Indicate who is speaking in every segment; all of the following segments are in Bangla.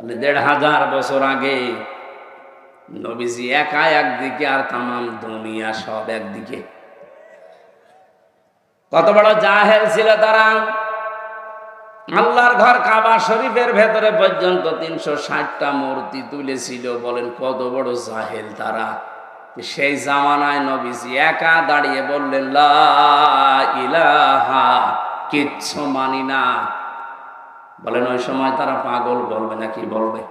Speaker 1: তাহলে দেড় হাজার বছর আগে নবীজি একা একদিকে আর তামাম দুনিয়া সব একদিকে। কত বড় জাহেল ছিল তারা। আল্লাহর ঘর কাবা শরীফের ভেতরে পর্যন্ত তিনশো ষাটটা মূর্তি তুলেছিল বলেন কত বড় জাহেল তারা। সেই জামানায় নবীজি একা দাঁড়িয়ে বললেন, লা ইলাহা, কিচ্ছু মানি না। বলেন, ওই সময় তারা পাগল বলবে না কি বলবে?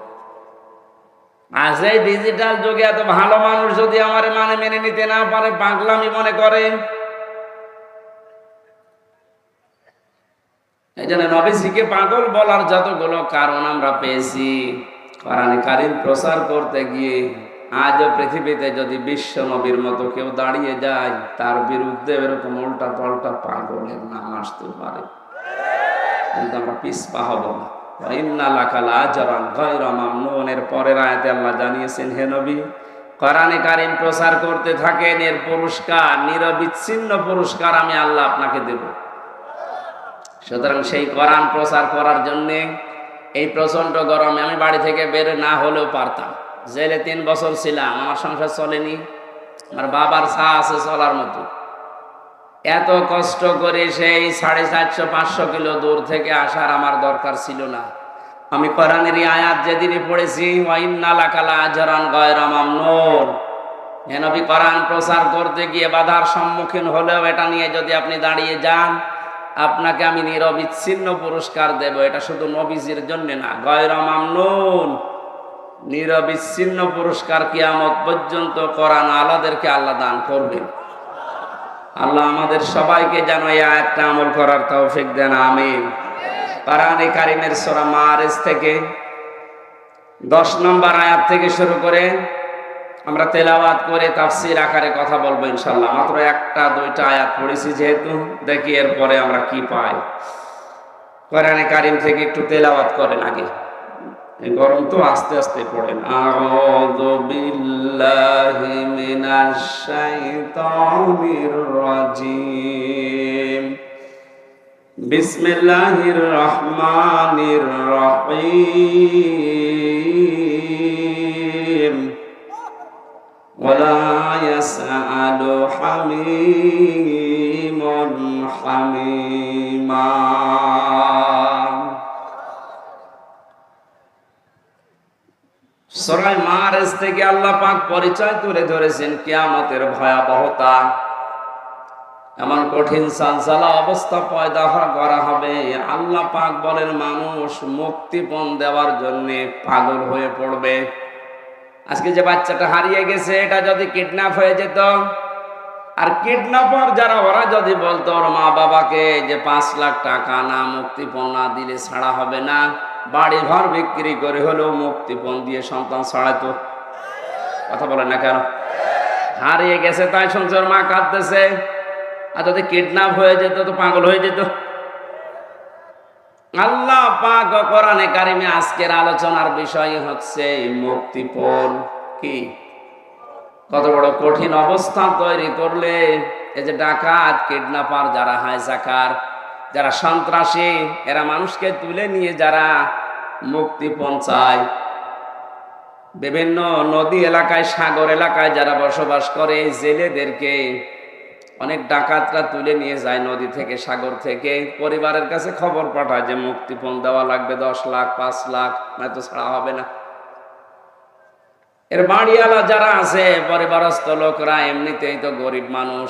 Speaker 1: আজ এই ডিজিটাল যুগে এত ভালো মানুষ যদি আমার মানে মেনে নিতে না পারে, পাগলামি মনে করে। এই জন্য নবীজিকে পাগল বলার যতগুলো কারণ আমরা পেয়েছি, কোরআন কারিম প্রচার করতে গিয়ে আজও পৃথিবীতে যদি বিশ্ব নবীর মতো কেউ দাঁড়িয়ে যায়, তার বিরুদ্ধে এরকম উল্টা পাল্টা পাগলের নাম আসতে পারে। কিন্তু আমরা পিসপা হব না। প্রচার করতে থাকেন, এর পুরস্কার, নিরবিচ্ছিন্ন পুরস্কার আমি আল্লাহ আপনাকে সুতরাং সেই প্রচার করার জন্যে এই প্রচণ্ড গরমে আমি বাড়ি থেকে বের না হলেও পারতাম। জেলে তিন বছর ছিলাম, আমার সংসার চলেনি, আমার বাবার চা আছে চলার মতো। এত কষ্ট করে সেই সাড়ে চারশো, পাঁচশো কিলো দূর থেকে আসার আমার দরকার ছিল না। আমি কোরআনের আয়াত যেদিনই পড়েছি হেনবি কোরআন প্রচার করতে গিয়ে বাধার সম্মুখীন হলেও এটা নিয়ে যদি আপনি দাঁড়িয়ে যান, আপনাকে আমি নিরবিচ্ছিন্ন পুরস্কার দেব। এটা শুধু নবীজির জন্য না গয়রামামনুন নিরবিচ্ছিন্ন পুরস্কার কিয়ামত পর্যন্ত কোরআন আলাদেরকে আল্লাহ দান করবেন। আল্লাহ আমাদের সবাইকে যেন এই আয়াতটা আমল করার তৌফিক দেন, আমিন। কোরআনে কারিমের সূরা মারিজ থেকে দশ নম্বর আয়াত থেকে শুরু করে আমরা তেলাওয়াত করে তাফসির আকারে কথা বলব ইনশাল্লাহ মাত্র একটা, দুইটা আয়াত পড়েছি যেহেতু, দেখি এরপরে আমরা কি পাই। কোরআনে কারিম থেকে একটু তেলাওয়াত করেন আগে। গরম তো আস্তে আস্তে পড়ে আউযু বিল্লাহি মিনাশ শাইতানির বিসমিল্লাহির রহমানির রহিম। ওয়ালা ইয়াসআলু হামিম। সরাই মারেজ থেকে আল্লাহ পাক পরিচয় তুলে ধরেছেন কিয়ামতের ভয়াবহতা। এমন কঠিন সালসালা অবস্থা পয়দা করা হবে। আল্লাহ পাক বলেন, মানুষ মুক্তিপণ দেওয়ার জন্য পাগল হয়ে পড়বে। আজকে যে বাচ্চাটা হারিয়ে গেছে, এটা যদি কিডন্যাপ হয়ে যেত, আর কিডন্যাপার যারা, ওরা যদি বলতো, ওর মা বাবাকে যে পাঁচ লাখ টাকা না মুক্তিপণ না দিলে ছাড়া হবে না। বাড়ি ঘর বিক্রি করে হলেও মুক্তিপণ দিয়ে সন্তান ছাড়াতো কথা বলেন না কেন? হারিয়ে গেছে তাই সঞ্চয় মা কাঁদতেছে। আর যদি কিডন্যাপ হয়ে যেত তো পাগল হয়ে যেত। আল্লাহ পাক কোরআনে কারিমে আজকের আলোচনার বিষয় হচ্ছে মুক্তিপণ কি? কত বড় কঠিন অবস্থা তৈরি করলে এই যে ডাকাত কিডন্যাপার যারা হায় হাইজাকার যারা সন্ত্রাসী, এরা মানুষকে তুলে নিয়ে যারা মুক্তিপণ চায়। বিভিন্ন নদী এলাকায়, সাগর এলাকায় যারা বসবাস করে জেলেদেরকে অনেক ডাকাতরা তুলে নিয়ে যায় নদী থেকে, সাগর থেকে। পরিবারের কাছে খবর পাঠায় যে মুক্তিপণ দেওয়া লাগবে, দশ লাখ, পাঁচ লাখ, নয়তো ছাড়া হবে না। এর বাড়িওয়ালা যারা আছে, পরিবারস্থ লোকরা এমনিতেই তো গরিব মানুষ।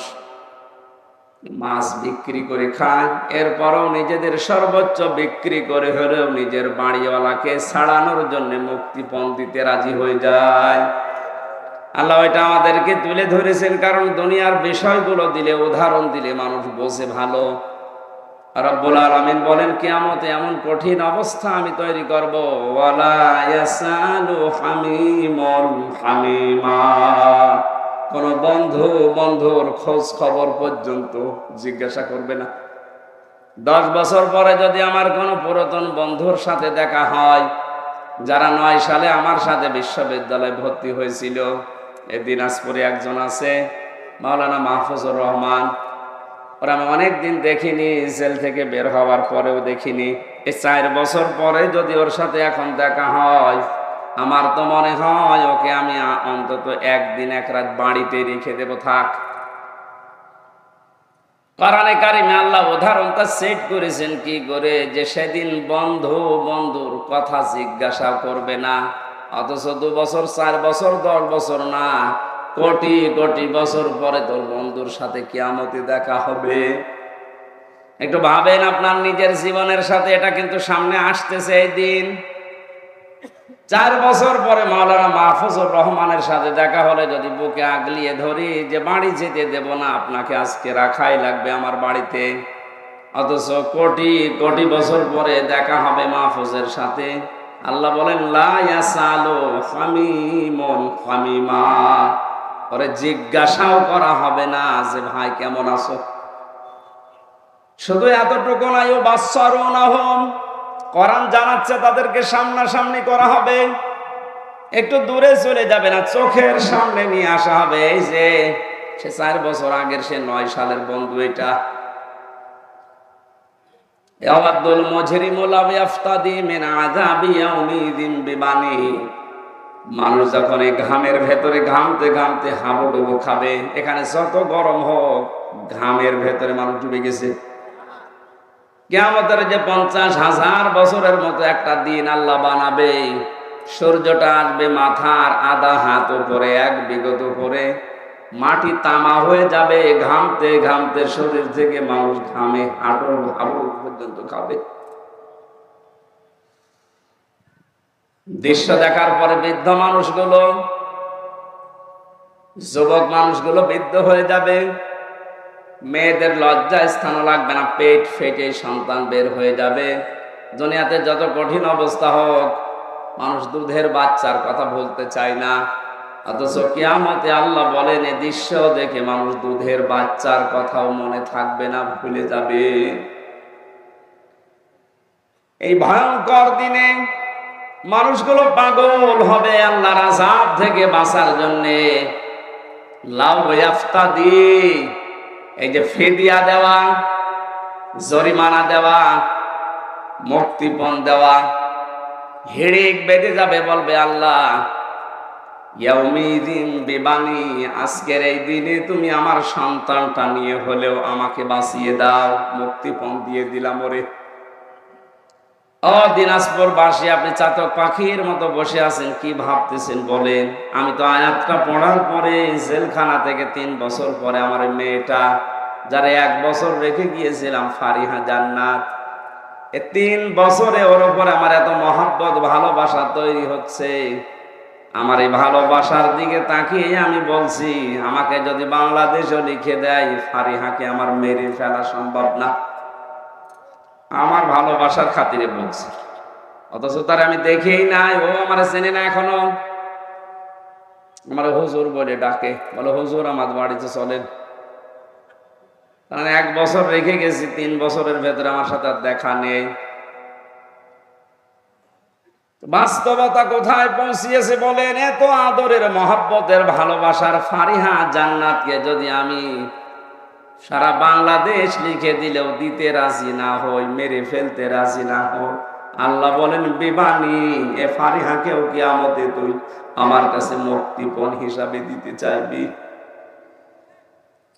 Speaker 1: মাছ বিক্রি করে খায়, এরপরও নিজেদের সর্বোচ্চ বিক্রি করে হলেও নিজের বাড়িওয়ালাকে ছাড়ানোর জন্য মুক্তিপণ দিতে রাজি হয়ে যায়। আল্লাহ এটা আমাদেরকে তুলে ধরেছেন, কারণ দুনিয়ার বিষয়গুলো দিলে, উদাহরণ দিলে মানুষ বোঝে ভালো। রব্বুল আলামিন বলেন, কিয়ামতে এমন কঠিন অবস্থা আমি তৈরি করব, ওয়ালা হামিমা। কোন বন্ধু বন্ধুর খোঁজ খবর পর্যন্ত জিজ্ঞাসা করবে না। দশ বছর পরে যদি আমার কোনো পুরাতন বন্ধুর সাথে দেখা হয়, যারা নয় সালে আমার সাথে বিশ্ববিদ্যালয়ে ভর্তি হয়েছিল, এ দিনাজপুরে একজন আছে, মাওলানা মাহফুজুর রহমান। ওরা আমি অনেকদিন দেখিনি, জেল থেকে বের হওয়ার পরেও দেখিনি। এই চার বছর পরে যদি ওর সাথে এখন দেখা হয় আমার তো মনে হয় ওকে আমি অন্তত একদিন এক রাত বাড়িতে রেখে দেবো, থাক। কোরআনে কারিমে আল্লাহ উদাহরণটা সেট করেছেন কি করে? যে সেদিন বন্ধু, বন্ধুর কথা জিজ্ঞাসা করবে না, অথচ দু বছর, চার বছর, দশ বছর না, কোটি কোটি বছর পরে তোর বন্ধুর সাথে কিয়ামতে দেখা হবে। একটু ভাবেন আপনার নিজের জীবনের সাথে এটা কিন্তু সামনে আসতেছে এই দিন। চার বছর পরে মাওলানা মাহফুজুর রহমানের সাথে দেখা হলে যদি বুকে আগলিয়ে ধরি যে বাড়ি যেতে দেব না, আপনাকে আজকে রাখাই লাগবে আমার বাড়িতে। অথচ কোটি কোটি বছর পরে দেখা হবে মাহফুজের সাথে। আল্লাহ বলেন পরে জিজ্ঞাসাও করা হবে না যে, ভাই, কেমন আছো? শুধু এতটুকু নাই, ও বাচ্চারও না কোরআন জানাচ্ছে তাদেরকে সামনাসামনি করা হবে। একটু দূরে চলে যাবে না, চোখের সামনে নিয়ে আসা হবে। এই যে, সে চার বছর আগের, সে নয় সালের বন্ধু এটা। মিন মানুষ যখন এই ঘামের ভেতরে ঘামতে ঘামতে হাবুডুবু খাবে, এখানে যত গরম হোক, ঘামের ভেতরে মানুষ ডুবে গেছে। কেয়ামতের যে পঞ্চাশ হাজার বছরের মতো একটা দিন আল্লাহ বানাবে, সূর্যটা আসবে মাথার আধা হাত উপরে, এক বিগত উপরে। মাটি তামা হয়ে যাবে, ঘামতে ঘামতে শরীর থেকে মানুষ ঘামে হাঁটুর হাঁটু পর্যন্ত খাবে। দৃশ্য দেখার পরে বৃদ্ধ মানুষগুলো, যুবক মানুষগুলো বৃদ্ধ হয়ে যাবে। মেয়েদের লজ্জা স্থান লাগবে না, পেট ফেটে সন্তান বের হয়ে যাবে। দুনিয়াতে যত কঠিন অবস্থা হোক, মানুষ দুধের বাচ্চার কথা বলতে চায় না। অথচ কিয়ামতে আল্লাহ বলেন, এ দৃশ্য দেখে মানুষ দুধের বাচ্চার কথাও মনে থাকবে না, ভুলে যাবে। এই ভয়ঙ্কর দিনে মানুষগুলো পাগল হবে আল্লাহর আজাব থেকে বাঁচার জন্যে। লাউ ইয়াফতাদি এই যে ফেদিয়া দেওয়া, জরিমানা দেওয়া, মুক্তিপণ দেওয়া, হিড়িক বেঁধে যাবে বলবে আল্লাহ আজকের এই দিনে তুমি আমার সন্তানটা নিয়ে হলেও আমাকে বাঁচিয়ে দাও, মুক্তিপণ দিয়ে দিলাম ওরে। ও দিনাজপুর বাসী, আপনি চাতক পাখির মতো বসে আছেন, কি ভাবতেছেন বলেন? আমি তো আয়াতটা পড়ার পরে জেলখানা থেকে তিন বছর পরে আমার মেয়েটা, যারা এক বছর রেখে গিয়েছিলাম, ফারিহা জান্নাত। এ তিন বছরে ওর উপরে আমার এত মহাব্বত, ভালোবাসা তৈরি হচ্ছে। আমার এই ভালোবাসার দিকে তাকিয়ে আমি বলছি, আমাকে যদি বাংলাদেশও লিখে দেয়, ফারিহাকে আমার মেরে ফেলা সম্ভব না। আমার ভালোবাসার খাতিরে বলছি। অথচ তার আমি দেখেই নাই, ও আমার চেনে না এখনও। আমার হুজুর বলে ডাকে, বলে, হুজুর, আমার বাড়িতে চলেন। এক বছর রেখে গেছি, তিন বছরের ভেতরে আমার সাথে আর দেখা নেই। বাস্তবতা কোথায় পৌঁছিয়েছে বলেন, এত আদরের মহাব্বতের ভালোবাসার ফারিহা জান্নাতকে যদি আমি সারা বাংলাদেশ লিখে দিলেও দিতে রাজি না হই, মেরে ফেলতে রাজি না হই। আল্লাহ বলেন বিবানি এ ফারিহাকেও কি আমতে তুই আমার কাছে মুক্তিপণ হিসাবে দিতে চাইবি।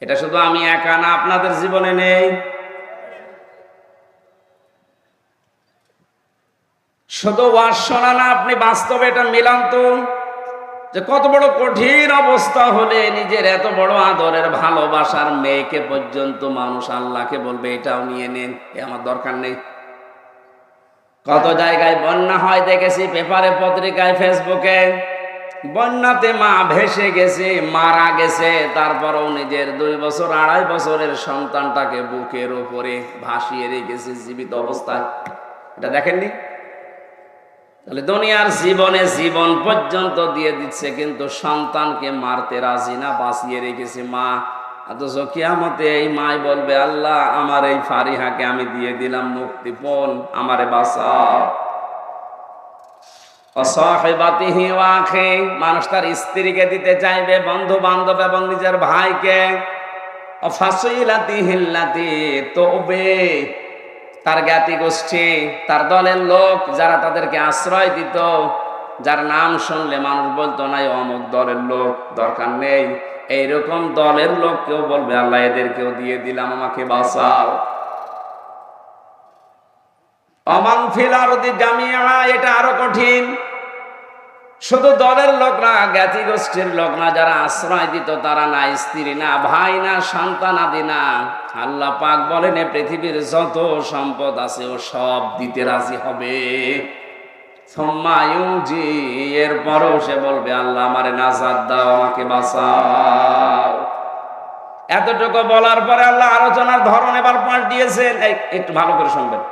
Speaker 1: এটা শুধু আমি একা না, আপনাদের জীবনে নেই। শুধু ওয়াজ শোনা না আপনি বাস্তবে এটা মিলান তো। যে কত বড় কঠিন অবস্থা হলে নিজের এত বড় আদরের ভালোবাসার মেয়েকে পর্যন্ত মানুষ আল্লাহকে বলবে, এটাও নিয়ে নেন, এ আমার দরকার নেই। কত জায়গায় বন্যা হয় দেখেছি, পেপারে, পত্রিকায়, ফেসবুকে। বন্যাতে মা ভেসে গেছে, মারা গেছে, তারপরও নিজের দুই বছর, আড়াই বছরের সন্তানটাকে বুকের উপরে ভাসিয়ে রেখেছে জীবিত অবস্থায়। এটা দেখেননি? তাহলে দুনিয়ার জীবনে জীবন পর্যন্ত দিয়ে দিচ্ছে, কিন্তু সন্তানকে মারতে রাজি না, বাঁচিয়ে রেখেছে মা। অথচ কিয়ামতে এই মাই বলবে, আল্লাহ, আমার এই ফারিহাকে আমি দিয়ে দিলাম মুক্তিপণ, আমারে অসহেবাতিহি মানুষ তার স্ত্রীকে দিতে চাইবে বন্ধু বান্ধব এবং নিজের ভাইকে। অফাসইলাতি হিল্লাতি তবে তার জ্ঞাতি গোষ্ঠী, তার দলের লোক যারা তাদেরকে আশ্রয় দিত, যার নাম শুনলে মানুষ বলতো না অমুক দলের লোক, দরকার নেই। এইরকম দলের লোক কেউ বলবে, আল্লাহ, এদেরকেও দিয়ে দিলাম, আমাকে বাঁচাও। এটা আরও কঠিন। শুধু দলের লোক না, জ্ঞাতি গোষ্ঠীর লোক না, যারা আশ্রয় দিত, তারা না স্ত্রী, না ভাই, না সন্তান আদি না। আল্লাহ পাক বলেন পৃথিবীর যত সম্পদ আছে ও সব দিতে রাজি হবে। জি এরপরও সে বলবে, আল্লাহ আমারে নাজাদ দাও, আমাকে বাঁচাও। এতটুকু বলার পরে আল্লাহ আলোচনার ধরন এবার পাল্টিয়েছেন। একটু ভালো করে শুনবেন।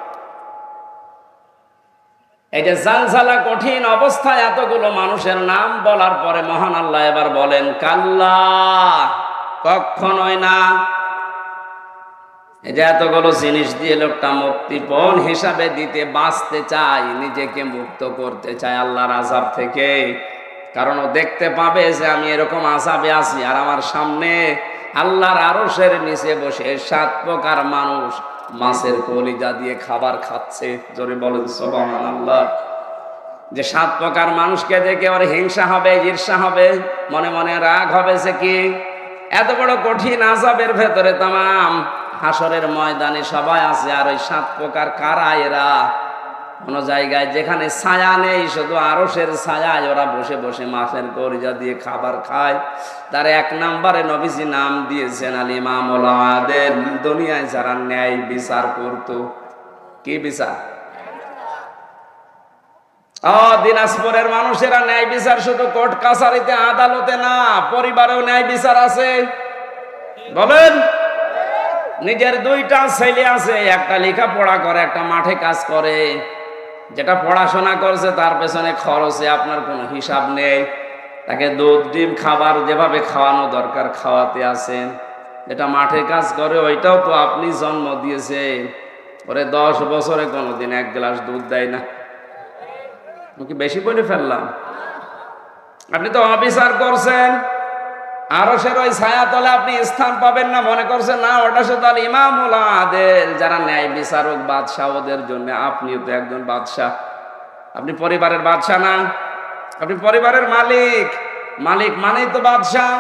Speaker 1: এই যে জালজালা কঠিন অবস্থায় এতগুলো মানুষের নাম বলার পরে মহান আল্লাহ এবার বলেন, কাল্লা কখনোই না যে এতগুলো জিনিস দিয়ে লোকটা মুক্তিপণ হিসাবে দিতে বাঁচতে চায়, নিজেকে মুক্ত করতে চায় আল্লাহর আজাব থেকে। কারণ ও দেখতে পাবে যে আমি এরকম আজাবে আছি আর আমার সামনে আল্লাহর আরশের নিচে বসে সাত প্রকার মানুষ মাছের কলিজা দিয়ে খাবার খাচ্ছে। জোরে বলেন সোবান আল্লাহ যে সাত প্রকার মানুষকে দেখে ওর হিংসা হবে, ঈর্ষা হবে, মনে মনে রাগ হবে, সে কি? এত বড় কঠিন আজাবের ভেতরে তামাম হাসরের ময়দানে সবাই আছে, আর ওই সাত প্রকার কারা এরা? কোন জায়গায় যেখানে ছায়া নেই, শুধু আরসের ছায়ায় ওরা বসে বসে মাছের করিজা দিয়ে খাবার খায়। তার এক নম্বরে নবীজি নাম দিয়েছেন আলী মামলাদের দুনিয়ায় যারা ন্যায় বিচার করতো, কি বিচার? দিনাজপুরের মানুষেরা ন্যায় বিচার শুধু কোর্ট কাছারিতে, আদালতে না, পরিবারেও ন্যায় বিচার আছে। বলেন। নিজের দুইটা ছেলে আছে, একটা লেখাপড়া করে, একটা মাঠে কাজ করে। যেটা পড়াশোনা করছে, তার পেছনে খরচে আপনার কোনো হিসাব নেই। তাকে দুধ, ডিম, খাবার যেভাবে খাওয়ানো দরকার, খাওয়াতে আছেন। যেটা মাঠে কাজ করে, ওইটাও তো আপনি জন্ম দিয়েছে ওরে দশ বছরে কোনোদিন এক গ্লাস দুধ দেয় না। কি বেশি বলে ফেললাম? আপনি তো অফিসার করছেন। আরও সে ওই ছায়া তলে আপনি স্থান পাবেন না, মনে করছেন, না, ওটা শুধু আল ইমামুল আদেল, যারা ন্যায় বিচারক বাদশাহ, ওদের জন্য আপনিও তো একজন বাদশাহ। আপনি পরিবারের বাদশাহ না? আপনি পরিবারের মালিক। মালিক মানেই তো বাদশাহ।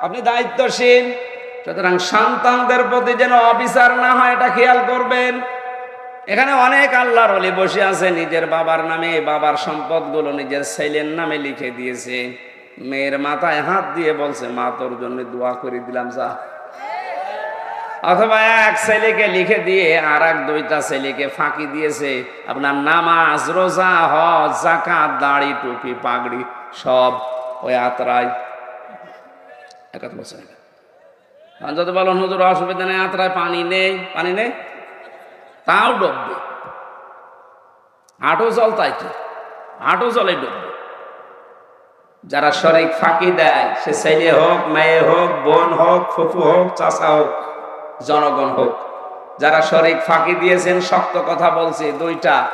Speaker 1: আপনি দায়িত্বশীল। সুতরাং সন্তানদের প্রতি যেন অবিচার না হয়, এটা খেয়াল করবেন। এখানে অনেক আল্লাহর অলি বসে আছে, নিজের বাবার নামে, বাবার সম্পদগুলো নিজের ছেলের নামে লিখে দিয়েছে। মেয়ের মাথায় হাত দিয়ে বলছে, মা, তোর জন্য দোয়া করে দিলাম, যা। অথবা এক ছেলেকে লিখে দিয়ে আর এক দুইটা ছেলেকে ফাঁকি দিয়েছে, আপনার নামাজ, রোজা, হজ জাকাত দাড়ি, টুপি, পাগড়ি, সব ওই আত্রায়। একাত বছর যদি বলেন, হুজুর, অসুবিধা নেই, আত্রায় পানি নেই। পানি নেই? তাও ডুববে। হাঁটু জল তাই তো হাঁটু জলে ডুববে। যারা শরিক ফাঁকি দেয়, সে ছেলে হোক, মেয়ে হোক, বোন হোক, ফুফু হোক চাষা হোক, জনগণ হোক। যারা শরিক ফাঁকি দিয়েছেন, শক্ত কথা বলছি, দুইটা।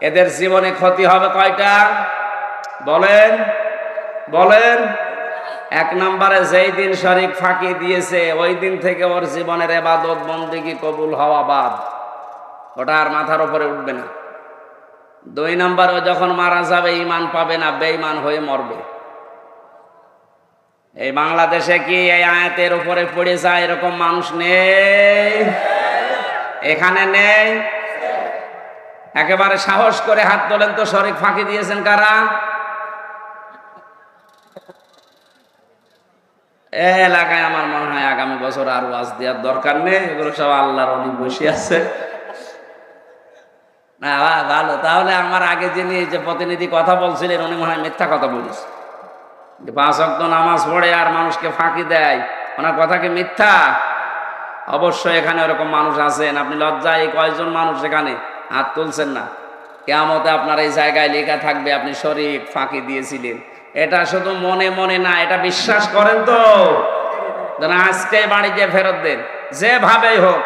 Speaker 1: এদের জীবনে ক্ষতি হবে কয়টা? বলেন বলেন। এক নম্বরে যেই দিন শরিক ফাঁকি দিয়েছে, ওই দিন থেকে ওর জীবনের এবাদত, বন্দিগি কবুল হওয়া বাদ। ওটা আর মাথার উপরে উঠবে না। দুই নম্বর ও যখন মারা যাবে ইমান পাবে না, বেঈমান হয়ে মরবে। এই বাংলাদেশে কি এই আয়াতের উপরে পড়ে যায় এরকম মানুষ নেই? এখানে নেই? একেবারে সাহস করে হাত তোলেন তো, শরিক ফাঁকি দিয়েছেন কারা? এ এলাকায় আমার মনে হয় আগামী বছর আর ওয়াজ দেওয়ার দরকার নেই, এগুলো সব আল্লাহর অনেক বসে আছে। না ভালো। তাহলে আমার আগে যিনি যে প্রতিনিধি কথা বলছিলেন, উনি মনে হয় মিথ্যা কথা বলিস যে পাঁচ অক্ত নামাজ পড়ে আর মানুষকে ফাঁকি দেয়, ওনার কথা কি মিথ্যা? অবশ্যই এখানে ওরকম মানুষ আছেন। আপনি লজ্জায় এই কয়জন মানুষ এখানে? হাত তুলছেন না। কেমতে আপনার এই জায়গায় লেখা থাকবে, আপনি শরীর ফাঁকি দিয়েছিলেন। এটা শুধু মনে মনে না, এটা বিশ্বাস করেন তো? আজকে বাড়িতে ফেরত দেন। যেভাবেই হোক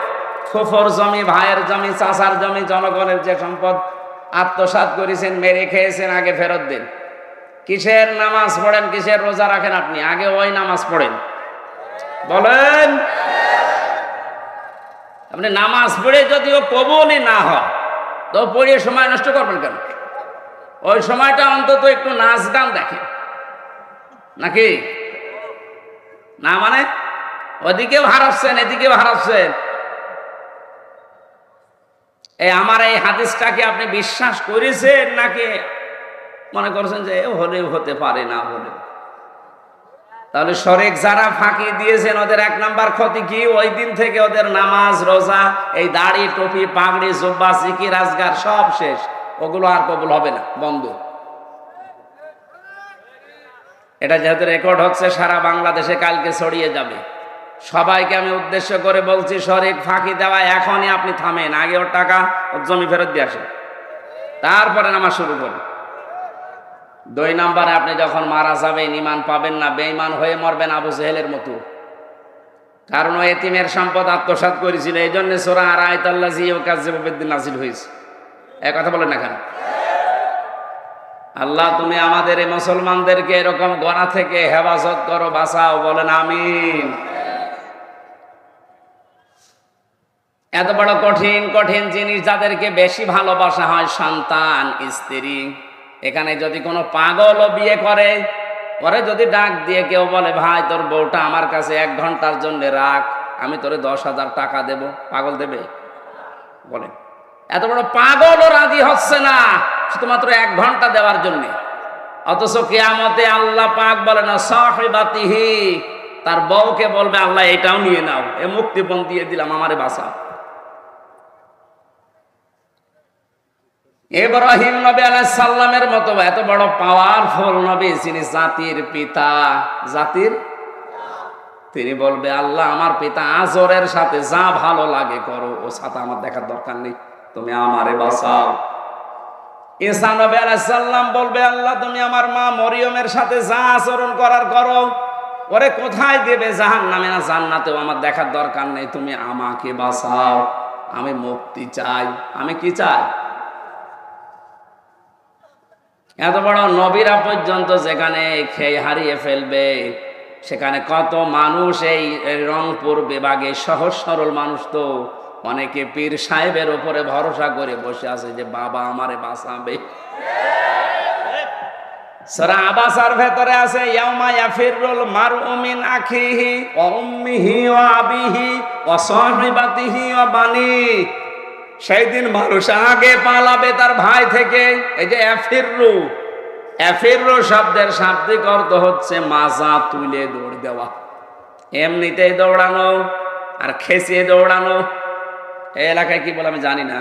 Speaker 1: ফুফর জমি, ভাইয়ের জমি চাষার জমি, জনগণের যে সম্পদ আত্মসাৎ করেছেন, মেরে খেয়েছেন আগে ফেরত দেন। কিসের নামাজ পড়েন, কিসের রোজা রাখেন আপনি? আগে ওই নামাজ পড়েন। বলেন। আপনি নামাজ পড়ে যদিও কবলই না হয় তো পড়িয়ে সময় নষ্ট করবেন কেন? ওই সময়টা অন্তত একটু নাচ গান দেখেন। নাকি? না মানে? ওদিকেও হারাচ্ছেন, এদিকেও হারাচ্ছেন। এই আমার এই হাদিসটাকে আপনি বিশ্বাস করেছেন নাকি? মনে করছেন যে হলেও হতে পারে, না হলেও। তাহলে শরেক যারা ফাঁকি দিয়েছেন, ওদের এক নাম্বার ক্ষতি কি? ওই দিন থেকে ওদের নামাজ, রোজা, এই দাড়ি, টুপি, পাগড়ি, জুব্বা সিকি রাজগার সব শেষ। ওগুলো আর কবুল হবে না, বন্ধ। এটা যেহেতু রেকর্ড হচ্ছে, সারা বাংলাদেশে কালকে ছড়িয়ে যাবে। সবাইকে আমি উদ্দেশ্য করে বলছি, শরিক ফাঁকি দেওয়া এখনই আপনি থামেন, আগে ওর টাকা, ওর জমি ফেরত দিয়ে আসেন। তারপরে নামাজ শুরু করুন। দুই নম্বরে আপনি যখন মারা যাবেন ইমান পাবেন না, বেঈমান হয়ে মরবেন আবু জেহেলের মতো। কারণ ও এতিমের সম্পদ আত্মসাৎ করেছিল এই জন্য সোরা আর আয়তাল্লাহ জিও কাজিবুদ্দিন নাজিল হয়েছে। এক কথা বলেন না কেন? আল্লাহ, তুমি আমাদের এই মুসলমানদেরকে এরকম গণা থেকে হেফাজত করো, বাঁচাও, বলেন আমিন। এত বড় কঠিন কঠিন জিনিস যাদেরকে বেশি ভালোবাসা হয় সন্তান, স্ত্রী। এখানে যদি কোনো পাগলও বিয়ে করে পরে যদি ডাক দিয়ে কেউ বলে, ভাই, তোর বউটা আমার কাছে এক ঘণ্টার জন্য রাখ, আমি তোরে দশ হাজার টাকা দেব। পাগল দেবে? বলে। এত বড় পাগলও রাজি হচ্ছে না শুধুমাত্র এক ঘণ্টা দেওয়ার জন্য। অথচ কেয়ামতে আল্লাহ পাক বলে না সাহেবাতিহি, তার বউকে বলবে, আল্লাহ এটাও নিয়ে নাও। এ মুক্তিপণ দিয়ে দিলাম, আমারে বাসা ইব্রাহিম নবী আলাইহিস সালামের মতো এত বড় পাওয়ারফুল নবী যিনি জাতির পিতা। জাতির? তিনি বলবে, আল্লাহ, আমার পিতা আজরের সাথে যা ভালো লাগে করো। ও সাথে আমার দেখার দরকার নেই। তুমি আমারে বাঁচাও। ঈসা নবী আলাইহিস সালাম বলবে, আল্লাহ, তুমি আমার মা মরিয়মের সাথে যা আচরণ করার করো। ওরে কোথায় দেবে জাহান নামে না জান্নাতেও আমার দেখার দরকার নেই। তুমি আমাকে বাঁচাও। আমি মুক্তি চাই। আমি কি চাই? এত বড় নবীরা পর্যন্ত যেখানে খেয়ে হারিয়ে ফেলবে, সেখানে কত মানুষ এই রংপুর বিভাগে সহজ সরল মানুষ তো। অনেকে পীর সাহেবের উপরে ভরসা করে বসে আছে যে, বাবা আমারে বাঁচাবে। সরা আবাসার ভেতরে আছে, ইয়াউমা ইয়াফিরুল মারউ মিন আখিহি ওয়া উম্মিহি ওয়া আবিহি ওয়া সাহিবাতিহি ওয়া বানি সেই দিন মানুষ আগে পালাবে তার ভাই থেকে। এই যে এফিররু এফিররু শব্দের শাব্দিক অর্থ হচ্ছে মাজা তুলে দৌড় দেওয়া। এমনিতেই দৌড়ানো আর খেসিয়ে দৌড়ানো। এই এলাকায় কি বলে আমি জানি না।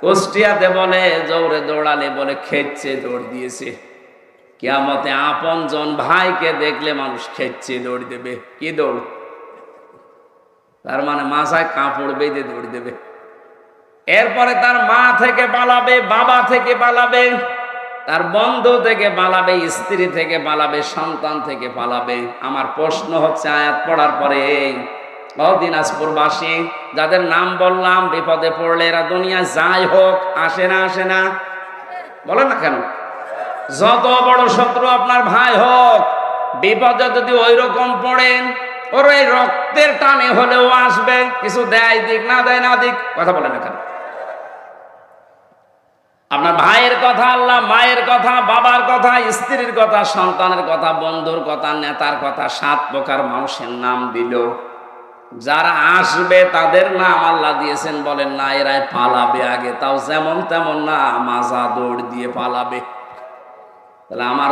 Speaker 1: কুষ্টিয়াতে বলে, জোরে দৌড়ালে বলে খেচ্ছে দৌড় দিয়েছে। কেয়ামতে আপন জন ভাইকে দেখলে মানুষ খেচ্ছে দৌড় দেবে। কি দৌড়? তার মানে মাথায় কাপড় বেঁধে দৌড় দেবে। এরপরে তার মা থেকে পালাবে, বাবা থেকে পালাবে, তার বন্ধু থেকে পালাবে, স্ত্রী থেকে পালাবে, সন্তান থেকে পালাবে। আমার প্রশ্ন হচ্ছে, আয়াত পড়ার পরে দিনাজপুরবাসী যাদের নাম বললাম, বিপদে পড়লে এরা দুনিয়া যাই হোক, আসে না আসে না। বলেন না কেন? যত বড় শত্রু আপনার ভাই হোক, বিপদে যদি ওই রকম পড়েন, ওর এই রক্তের টানে হলেও আসবে, কিছু দেয় দিক, না দেয় না দিক, কথা বলে না কেন? আপনার ভাইয়ের কথা, আল্লাহ মায়ের কথা, বাবার কথা, স্ত্রীর কথা, সন্তানের কথা, বন্ধুর কথা, নেতার কথা, সাত প্রকার মানুষের নাম দিল। যারা আসবে তাদের নাম আল্লাহ দিয়েছেন, বলেন, না, এরাই পালাবে আগে। তাও যেমন তেমন না মাজা দৌড় দিয়ে পালাবে। তাহলে আমার